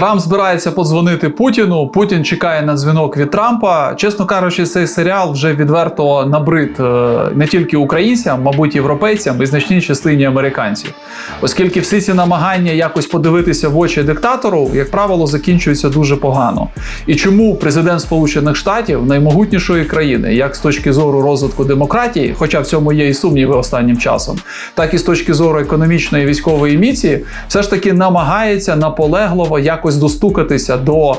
Трамп збирається подзвонити Путіну. Путін чекає на дзвінок від Трампа. Чесно кажучи, цей серіал вже відверто набрид е, не тільки українцям, мабуть, європейцям і значній частині американців, оскільки всі ці намагання якось подивитися в очі диктатору, як правило, закінчуються дуже погано. І чому президент Сполучених Штатів наймогутнішої країни, як з точки зору розвитку демократії, хоча в цьому є і сумніви останнім часом, так і з точки зору економічної і військової міції, все ж таки намагається наполегливо якось достукатися до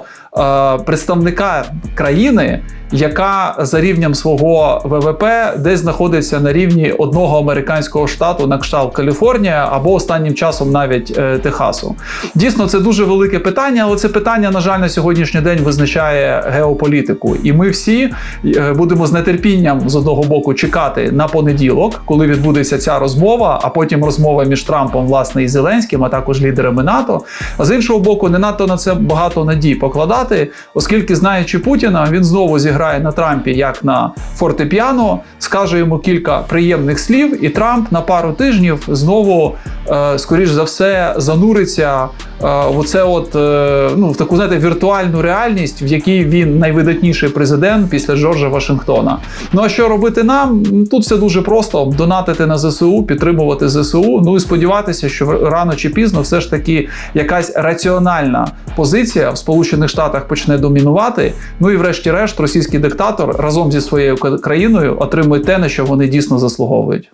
представника країни, яка за рівнем свого ВВП десь знаходиться на рівні одного американського штату на кшталт Каліфорнія або останнім часом навіть е, Техасу. Дійсно, це дуже велике питання, але це питання, на жаль, на сьогоднішній день визначає геополітику. І ми всі е, будемо з нетерпінням з одного боку чекати на понеділок, коли відбудеться ця розмова, а потім розмова між Трампом, власне, і Зеленським, а також лідерами НАТО. А з іншого боку, не надто на це багато надій покладати, оскільки, знаючи Путіна, він знову зіграє на Трампі як на фортепіано, скаже йому кілька приємних слів, і Трамп на пару тижнів знову, е, скоріш за все, зануриться е, в оце от, е, ну, в таку знаєте, віртуальну реальність, в якій він найвидатніший президент після Джорджа Вашингтона. Ну а що робити нам? Тут все дуже просто: донатити на ЗСУ, підтримувати ЗСУ. Ну і сподіватися, що рано чи пізно все ж таки якась раціональна позиція в Сполучених Штатах почне домінувати. Ну і врешті-решт, російський диктатор разом зі своєю країною отримує те, на що вони дійсно заслуговують.